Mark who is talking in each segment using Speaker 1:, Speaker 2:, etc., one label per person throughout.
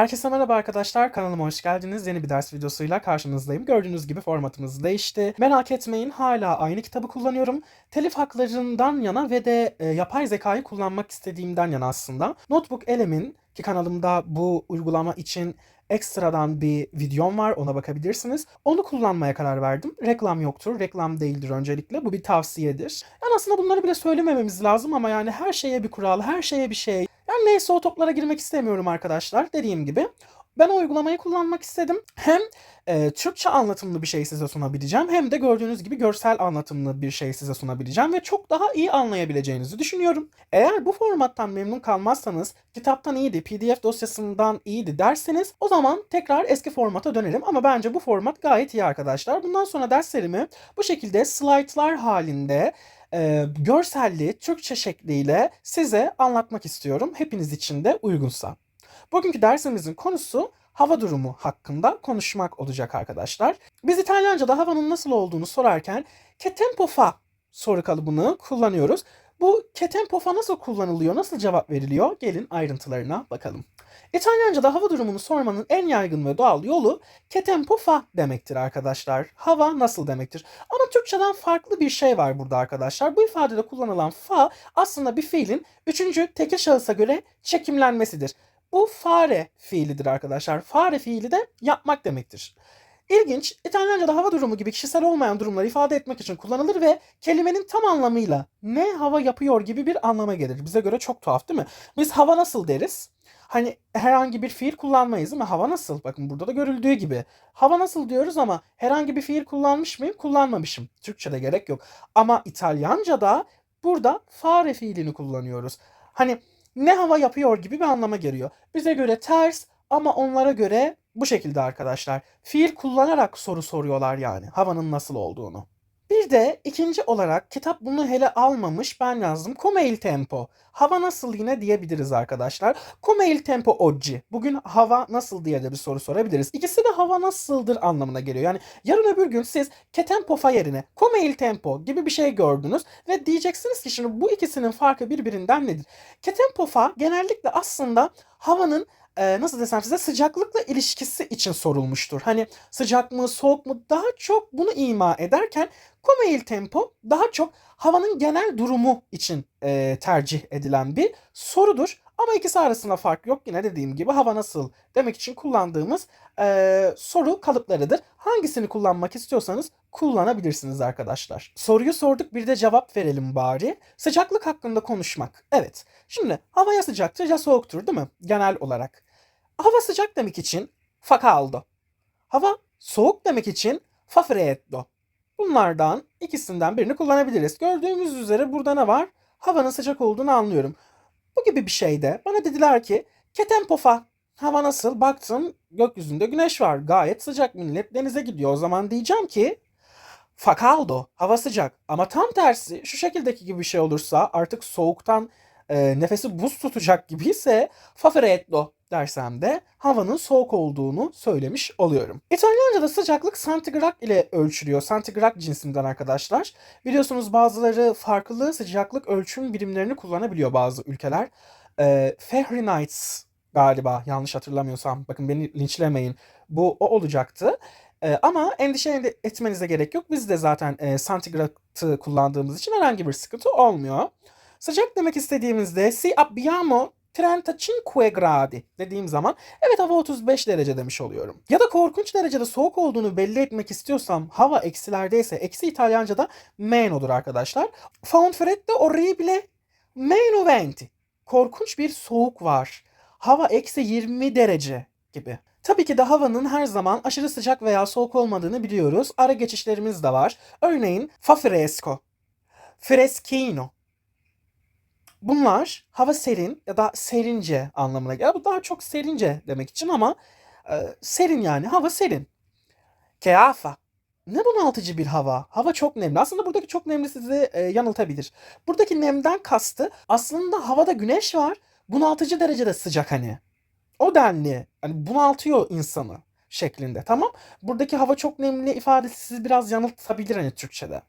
Speaker 1: Herkese merhaba arkadaşlar. Kanalıma hoş geldiniz. Yeni bir ders videosuyla karşınızdayım. Gördüğünüz gibi formatımız değişti. Merak etmeyin hala aynı kitabı kullanıyorum. Telif haklarından yana ve de e, yapay zekayı kullanmak istediğimden yana aslında. Notebook Elem'in ki kanalımda bu uygulama için ekstradan bir videom var ona bakabilirsiniz. Onu kullanmaya karar verdim. Reklam yoktur, reklam değildir öncelikle. Bu bir tavsiyedir. Yani aslında bunları bile söylemememiz lazım ama yani her şeye bir kural, her şeye bir şey. Yani neyse o toplara girmek istemiyorum arkadaşlar. Dediğim gibi ben o uygulamayı kullanmak istedim. Hem e, Türkçe anlatımlı bir şey size sunabileceğim hem de gördüğünüz gibi görsel anlatımlı bir şey size sunabileceğim ve çok daha iyi anlayabileceğinizi düşünüyorum. Eğer bu formattan memnun kalmazsanız kitaptan iyiydi, PDF dosyasından iyiydi derseniz o zaman tekrar eski formata dönerim ama bence bu format gayet iyi arkadaşlar. Bundan sonra derslerimi bu şekilde slaytlar halinde e, görselli Türkçe şekliyle size anlatmak istiyorum. Hepiniz için de uygunsa. Bugünkü dersimizin konusu hava durumu hakkında konuşmak olacak arkadaşlar. Biz İtalyanca'da havanın nasıl olduğunu sorarken che tempo fa soru kalıbını kullanıyoruz. Bu che tempo fa nasıl kullanılıyor, nasıl cevap veriliyor? Gelin ayrıntılarına bakalım. İtalyanca'da hava durumunu sormanın en yaygın ve doğal yolu che tempo fa demektir arkadaşlar. Hava nasıl demektir. Ama Türkçeden farklı bir şey var burada arkadaşlar. Bu ifadede kullanılan fa aslında bir fiilin üçüncü tekil şahısa göre çekimlenmesidir. Bu fare fiilidir arkadaşlar. Fare fiili de yapmak demektir. İlginç, İtalyanca'da hava durumu gibi kişisel olmayan durumları ifade etmek için kullanılır ve kelimenin tam anlamıyla ne hava yapıyor gibi bir anlama gelir. Bize göre çok tuhaf değil mi? Biz hava nasıl deriz? Hani herhangi bir fiil kullanmayız mi? Hava nasıl? Bakın burada da görüldüğü gibi. Hava nasıl diyoruz ama herhangi bir fiil kullanmış mıyım? Kullanmamışım. Türkçe'de gerek yok. Ama İtalyanca'da burada fare fiilini kullanıyoruz. Hani ne hava yapıyor gibi bir anlama geliyor. Bize göre ters ama onlara göre bu şekilde arkadaşlar. Fiil kullanarak soru soruyorlar yani havanın nasıl olduğunu. Bir de ikinci olarak kitap bunu hele almamış ben yazdım. Come il tempo. Hava nasıl yine diyebiliriz arkadaşlar. Come il tempo oggi. Bugün hava nasıl diye de bir soru sorabiliriz. İkisi de hava nasıldır anlamına geliyor. Yani yarın öbür gün siz che tempo fa yerine come il tempo gibi bir şey gördünüz ve diyeceksiniz ki şimdi bu ikisinin farkı birbirinden nedir? Che tempo fa genellikle aslında havanın e, nasıl desem size sıcaklıkla ilişkisi için sorulmuştur. Hani sıcak mı soğuk mu daha çok bunu ima ederken come il tempo daha çok havanın genel durumu için e, tercih edilen bir sorudur. Ama ikisi arasında fark yok. Yine dediğim gibi hava nasıl demek için kullandığımız e, soru kalıplarıdır. Hangisini kullanmak istiyorsanız kullanabilirsiniz arkadaşlar. Soruyu sorduk bir de cevap verelim bari. Sıcaklık hakkında konuşmak. Evet. Şimdi hava ya sıcaktır ya soğuktur değil mi? Genel olarak. Hava sıcak demek için fa caldo. Hava soğuk demek için fa. Bunlardan ikisinden birini kullanabiliriz. Gördüğümüz üzere burada ne var? Havanın sıcak olduğunu anlıyorum. Bu gibi bir şeyde bana dediler ki che tempo fa? Hava nasıl? Baktım gökyüzünde güneş var. Gayet sıcak millet denize gidiyor. O zaman diyeceğim ki fa caldo. Hava sıcak. Ama tam tersi şu şekildeki gibi bir şey olursa artık soğuktan e, nefesi buz tutacak gibi ise fa dersem de havanın soğuk olduğunu söylemiş oluyorum. İtalyanca'da sıcaklık santigrat ile ölçülüyor. Santigrat cinsinden arkadaşlar. Biliyorsunuz bazıları farklı sıcaklık ölçüm birimlerini kullanabiliyor bazı ülkeler. E, Fahrenheit galiba yanlış hatırlamıyorsam. Bakın beni linçlemeyin. Bu o olacaktı. E, ama endişe etmenize gerek yok. Biz de zaten e, santigratı kullandığımız için herhangi bir sıkıntı olmuyor. Sıcak demek istediğimizde si abbiamo 35 gradi dediğim zaman evet hava 35 derece demiş oluyorum. Ya da korkunç derecede soğuk olduğunu belli etmek istiyorsam hava eksilerdeyse eksi İtalyanca'da meno'dur arkadaşlar. Fa freddo orribile meno venti. Korkunç bir soğuk var. Hava eksi 20 derece gibi. Tabii ki de havanın her zaman aşırı sıcak veya soğuk olmadığını biliyoruz. Ara geçişlerimiz de var. Örneğin fa fresco, freschino, Bunlar hava serin ya da serince anlamına geliyor. Bu daha çok serince demek için ama e, serin yani hava serin. Keafa. Ne bunaltıcı bir hava. Hava çok nemli. Aslında buradaki çok nemli sizi e, yanıltabilir. Buradaki nemden kastı aslında havada güneş var. Bunaltıcı derecede sıcak hani. O denli. Hani bunaltıyor insanı şeklinde. Tamam. Buradaki hava çok nemli ifadesi sizi biraz yanıltabilir hani Türkçe'de.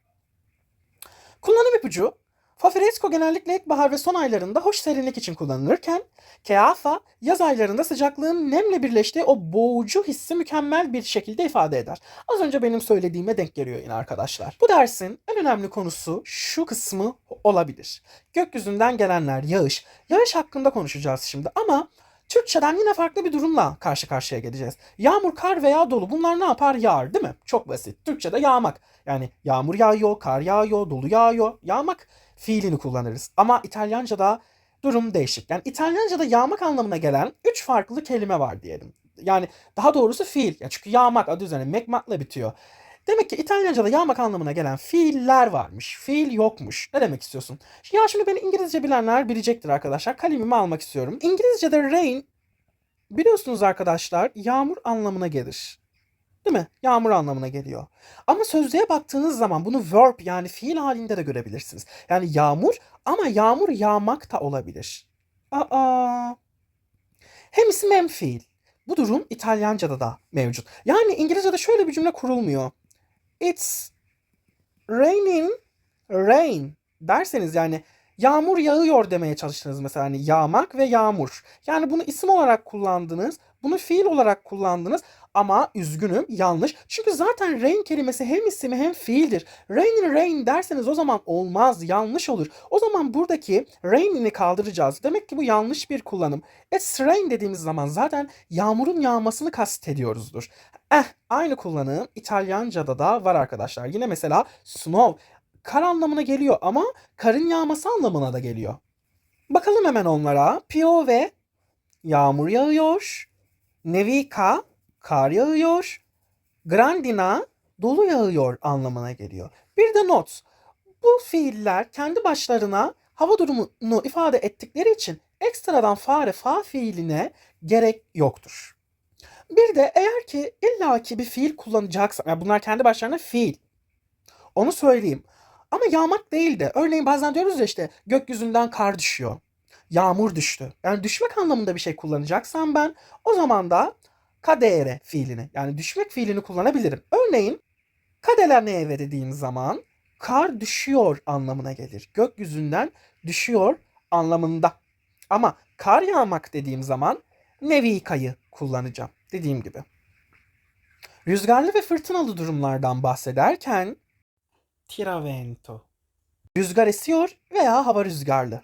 Speaker 1: Kullanım ipucu Fa fresco genellikle ilkbahar ve son aylarında hoş serinlik için kullanılırken keafa yaz aylarında sıcaklığın nemle birleştiği o boğucu hissi mükemmel bir şekilde ifade eder. Az önce benim söylediğime denk geliyor yine arkadaşlar. Bu dersin en önemli konusu şu kısmı olabilir. Gökyüzünden gelenler, yağış. Yağış hakkında konuşacağız şimdi ama Türkçeden yine farklı bir durumla karşı karşıya geleceğiz. Yağmur, kar veya dolu bunlar ne yapar? Yağar değil mi? Çok basit. Türkçede yağmak. Yani yağmur yağıyor, kar yağıyor, dolu yağıyor. Yağmak fiilini kullanırız. Ama İtalyanca'da durum değişik. Yani İtalyanca'da yağmak anlamına gelen üç farklı kelime var diyelim. Yani daha doğrusu fiil. Ya çünkü yağmak adı üzerine mekmakla bitiyor. Demek ki İtalyanca'da yağmak anlamına gelen fiiller varmış. Fiil yokmuş. Ne demek istiyorsun? Ya şimdi beni İngilizce bilenler bilecektir arkadaşlar. Kalemimi almak istiyorum. İngilizce'de rain biliyorsunuz arkadaşlar yağmur anlamına gelir. Değil mi? Yağmur anlamına geliyor. Ama sözlüğe baktığınız zaman bunu verb yani fiil halinde de görebilirsiniz. Yani yağmur ama yağmur yağmak da olabilir. Aa. Hem isim hem fiil. Bu durum İtalyanca'da da mevcut. Yani İngilizce'de şöyle bir cümle kurulmuyor. It's raining rain derseniz yani yağmur yağıyor demeye çalıştınız mesela hani yağmak ve yağmur. Yani bunu isim olarak kullandınız, bunu fiil olarak kullandınız ama üzgünüm yanlış. Çünkü zaten rain kelimesi hem ismi hem fiildir. Rain rain derseniz o zaman olmaz, yanlış olur. O zaman buradaki rain'ini kaldıracağız. Demek ki bu yanlış bir kullanım. It's rain dediğimiz zaman zaten yağmurun yağmasını kastediyoruzdur. Eh, aynı kullanım İtalyanca'da da var arkadaşlar. Yine mesela snow kar anlamına geliyor ama karın yağması anlamına da geliyor. Bakalım hemen onlara. Piove yağmur yağıyor. Nevica kar yağıyor. Grandina dolu yağıyor anlamına geliyor. Bir de not. Bu fiiller kendi başlarına hava durumunu ifade ettikleri için ekstradan fare fa fiiline gerek yoktur. Bir de eğer ki illaki bir fiil kullanacaksam, yani bunlar kendi başlarına fiil. Onu söyleyeyim. Ama yağmak değil de. Örneğin bazen diyoruz ya işte gökyüzünden kar düşüyor. Yağmur düştü. Yani düşmek anlamında bir şey kullanacaksam ben o zaman da kadere fiilini yani düşmek fiilini kullanabilirim. Örneğin kadeler neye dediğim zaman kar düşüyor anlamına gelir. Gökyüzünden düşüyor anlamında. Ama kar yağmak dediğim zaman nevikayı kullanacağım. Dediğim gibi. Rüzgarlı ve fırtınalı durumlardan bahsederken tiravento. Rüzgar esiyor veya hava rüzgarlı.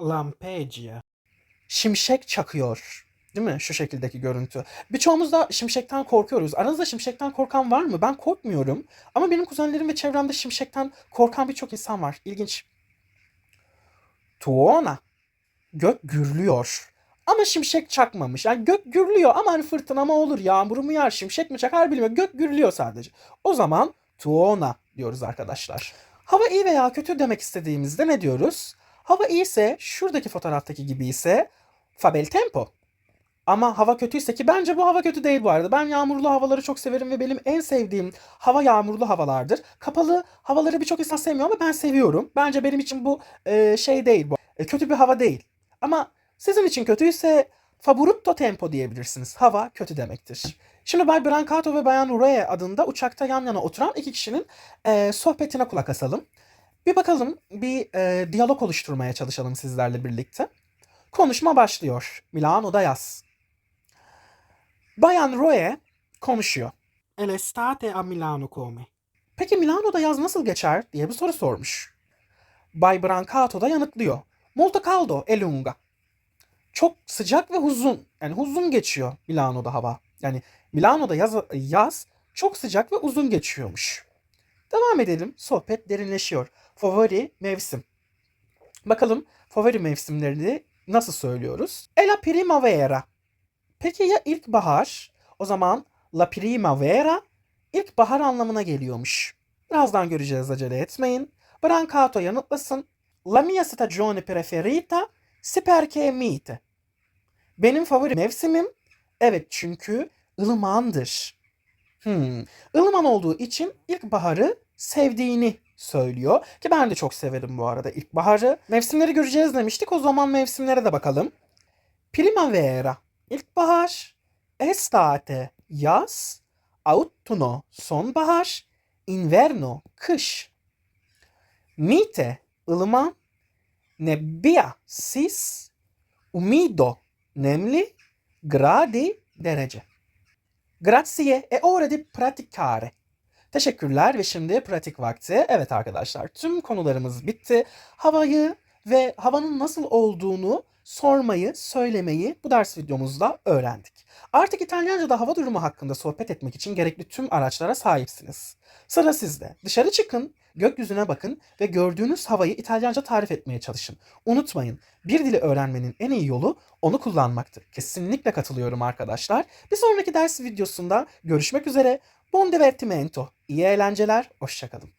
Speaker 1: Lampeggia. Şimşek çakıyor. Değil mi? Şu şekildeki görüntü. Birçoğumuz da şimşekten korkuyoruz. Aranızda şimşekten korkan var mı? Ben korkmuyorum. Ama benim kuzenlerim ve çevremde şimşekten korkan birçok insan var. İlginç. Tuona. Gök gürlüyor. Ama şimşek çakmamış. Yani gök gürlüyor ama hani fırtına mı olur, yağmur mu yağar, şimşek mi çakar bilmiyorum. Gök gürlüyor sadece. O zaman tuona diyoruz arkadaşlar. Hava iyi veya kötü demek istediğimizde ne diyoruz? Hava iyi ise şuradaki fotoğraftaki gibi ise fa bel tempo. Ama hava kötüyse ki bence bu hava kötü değil bu arada. Ben yağmurlu havaları çok severim ve benim en sevdiğim hava yağmurlu havalardır. Kapalı havaları birçok insan sevmiyor ama ben seviyorum. Bence benim için bu e, şey değil bu. E, kötü bir hava değil. Ama sizin için kötüyse favorito tempo diyebilirsiniz. Hava kötü demektir. Şimdi Bay Brancato ve Bayan Roe adında uçakta yan yana oturan iki kişinin e, sohbetine kulak asalım. Bir bakalım, bir e, diyalog oluşturmaya çalışalım sizlerle birlikte. Konuşma başlıyor. Milano'da yaz. Bayan Roe konuşuyor. El estate a Milano come? Peki Milano'da yaz nasıl geçer diye bir soru sormuş. Bay Brancato da yanıtlıyor. Molto caldo e lunga. Çok sıcak ve uzun. Yani uzun geçiyor Milano'da hava. Yani Milano'da yaz, yaz çok sıcak ve uzun geçiyormuş. Devam edelim. Sohbet derinleşiyor. Favori mevsim. Bakalım favori mevsimlerini nasıl söylüyoruz? E la primavera. Peki ya ilkbahar? O zaman la primavera ilkbahar anlamına geliyormuş. Birazdan göreceğiz acele etmeyin. Brancato yanıtlasın. La mia stagione preferita si perché mite. Benim favori mevsimim evet çünkü ılımandır. Hmm. ılıman olduğu için ilkbaharı sevdiğini söylüyor. Ki ben de çok severim bu arada ilkbaharı. Mevsimleri göreceğiz demiştik. O zaman mevsimlere de bakalım. Primavera ilkbahar, estate yaz, autunno sonbahar, inverno kış. Mite ılıman, nebbia, sis, umido, nemli, gradi, derece. Grazie e ora di praticare. Teşekkürler ve şimdi pratik vakti. Evet arkadaşlar tüm konularımız bitti. Havayı ve havanın nasıl olduğunu sormayı, söylemeyi bu ders videomuzda öğrendik. Artık İtalyanca'da hava durumu hakkında sohbet etmek için gerekli tüm araçlara sahipsiniz. Sıra sizde. Dışarı çıkın, gökyüzüne bakın ve gördüğünüz havayı İtalyanca tarif etmeye çalışın. Unutmayın, bir dili öğrenmenin en iyi yolu onu kullanmaktır. Kesinlikle katılıyorum arkadaşlar. Bir sonraki ders videosunda görüşmek üzere. Buon divertimento. İyi eğlenceler. Hoşçakalın.